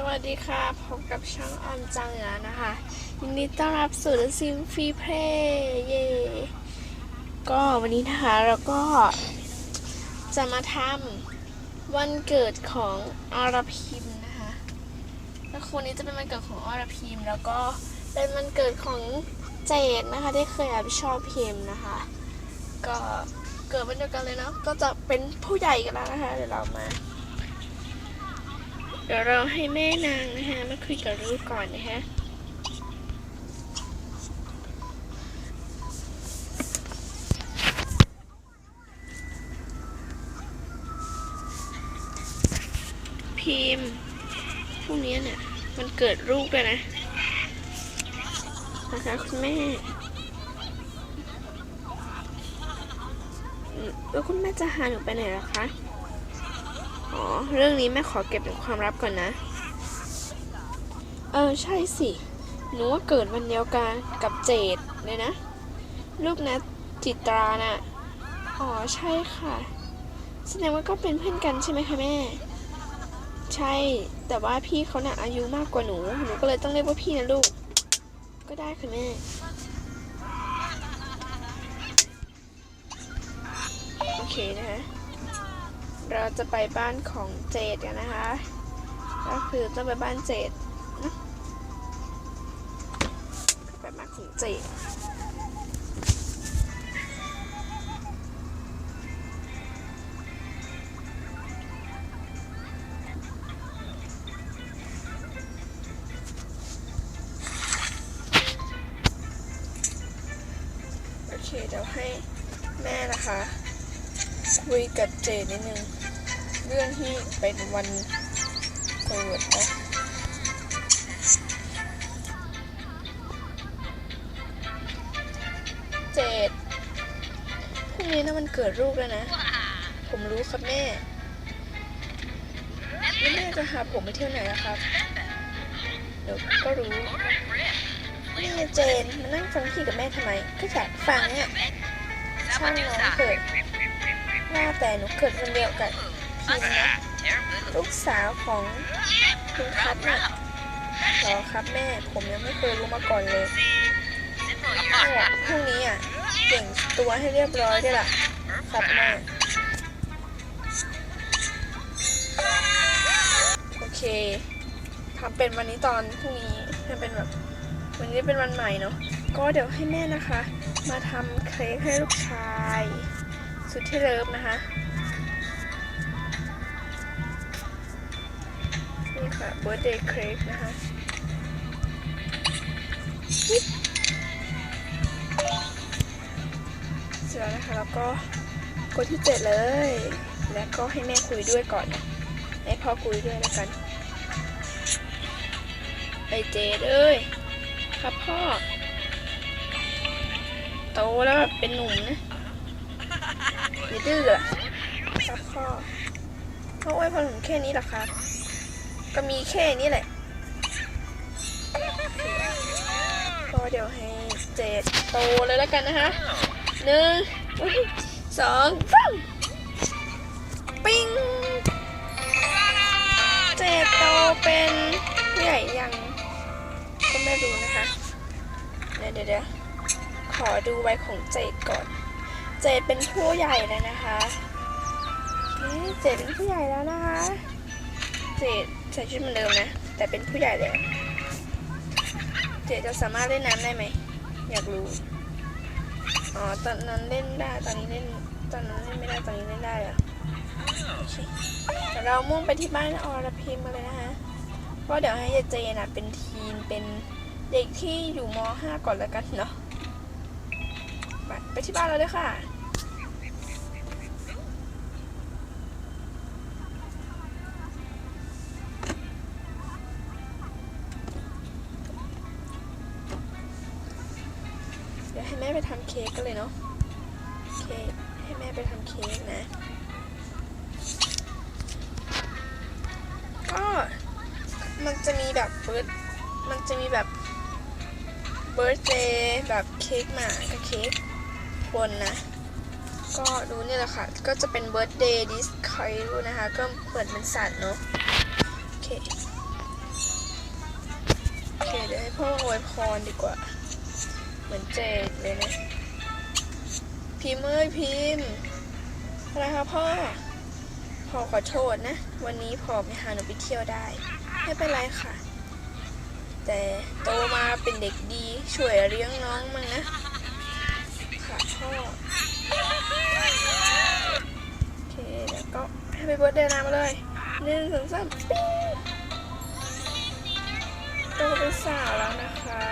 สวัสดีค่ะ พบกับช่างออมจังเหนือนะคะยินดีต้อนรับสู่ซิมฟรีเพลย์เย่ก็วันนี้นะคะเราก็จะมาทำวันเกิดของอรพิมนะคะแล้วคนนี้จะเป็นวันเกิดของอรพิมแล้วก็เป็นวันเกิดของเจดนะคะที่เคยแอบชอบพิมนะคะ ก็เกิดวันเดียวกันเลยเนาะก็จะเป็นผู้ใหญ่กันแล้วนะคะเดี๋ยวเรามา เดี๋ยวเราให้แม่นางนะคะมาคุยกับลูกก่อนนะคะพิมพ์พรุ่งนี้เนี่ยมันเกิดลูกเลยนะนะคะคุณแม่แล้วคุณแม่จะหาหนูไปไหนล่ะคะ อ๋อ เรื่องนี้แม่ขอเก็บเป็นความลับก่อนนะ เออ ใช่สิ หนูว่าเกิดวันเดียวกันกับเจดเลยนะ ลูกนะจิตราน่ะ อ๋อ ใช่ค่ะ แสดงว่าก็เป็นเพื่อนกันใช่ไหมคะแม่ ใช่ แต่ว่าพี่เขาน่ะอายุมากกว่าหนู หนูก็เลยต้องเรียกว่าพี่นะลูก ก็ได้ค่ะแม่โอเคนะคะ เราจะไปบ้านของเจดกันนะคะ ก็คือต้องไปบ้านเจดนะไปบ้านของเจดโอเคเดี๋ยวให้แม่นะคะ คุยกับเจดนิดนึง เรื่องที่เป็นวันเกิดนะเจดพรุ่งนี้นะมันเกิดลูกแล้วนะ ผมรู้ครับแม่แล้วแม่จะหาผมไปเที่ยวไหนอะครับ เดี๋ยวก็รู้นี่เจนมานั่งฟังพี่กับแม่ทำไม ก็อยากฟังอะช่างน้องเกิด ว่าแต่หนูเกิดวันเดียวกับพิมนะลูกสาวของคุณคัทน่ะหรอครับแม่ ผมยังไม่เคยรู้มาก่อนเลยเนี่ยพรุ่งนี้อะเก่งตัวให้เรียบร้อยด้วยล่ะครับแม่โอเคทำเป็นวันนี้ตอนพรุ่งนี้ทำเป็นแบบวันนี้เป็นวันใหม่เนาะก็เดี๋ยวให้แม่นะคะ มาทำเค้กให้ลูกชาย สุดที่เลิฟนะคะ นี่ค่ะ birthday cake นะคะเสร็จแล้วนะคะ แล้วก็กดที่เจ็ดเลย แล้วก็ให้แม่คุยด้วยก่อน ให้พ่อคุยด้วยแล้วกัน ไอเจดเอ้ย ครับพ่อ โตแล้วแบบเป็นหนุ่มนะ อย่าดื้ออะครับพ่อพ่อไว้พอถึงแค่นี้หรอครับ ก็มีแค่นี้แหละก็เดี๋ยวให้เจ็ดโตเลยแล้วกันนะคะหนึ่งสองสามปิ้งเจ็ดโตเป็นผู้ใหญ่ยังก็ไม่รู้นะคะ เดี๋ยวเดี๋ยวเดี๋ยวขอดูไว้ของเจดก่อน เจดเป็นผู้ใหญ่แล้วนะคะโอเคเจดเป็นผู้ใหญ่แล้วนะคะ เจดใส่ชุดเหมือนเดิมนะ แต่เป็นผู้ใหญ่แล้ว เจดจะสามารถเล่นน้ำได้ไหม อยากรู้ อ๋อ ตอนนั้นเล่นได้ ตอนนี้เล่น ตอนนั้นเล่นไม่ได้ ตอนนี้เล่นได้อะโอเคเดี๋ยวเรามุ่งไปที่บ้านอรพิมมาเลยนะคะก็เดี๋ยวให้ยายเจน่ะเป็นทีนเป็นเด็กที่อยู่ม .5 ก่อนแล้วกันเนาะ ไปที่บ้านเราเลยค่ะเดี๋ยวให้แม่ไปทำเค้กกันเลยเนาะเค้กให้แม่ไปทำเค้กนะ ก็มันจะมีแบบเบิร์ดมันจะมีแบบเบิร์ d เดย์แบบเค้กหมากับเค้ก บนนะ ก็รู้เนี่ยแหละค่ะ ก็จะเป็นเบิร์ d เดย์ดิสคอยรู้นะคะ ก็เปิดเป็นสัตว์เนาะ โอเค โอเค เดี๋ยวให้พ่ออวยพรดีกว่า เหมือนเจดเลยนะ พิมพ์เอ้ยพิมพ์อะไรคะพ่อพ่อขอโทษนะ วันนี้พ่อไม่หาหนูไปเที่ยวได้ ไม่เป็นไรค่ะ แต่โตมาเป็นเด็กดีช่วยเลี้ยงน้องมั่งนะ ค่ะพ่อโอเคเดี๋ยวก็ให้ไปเบิร์ดเดย์นามาเลยหนึ่งสองสามปิ๊งโตเป็นสาวแล้วนะคะ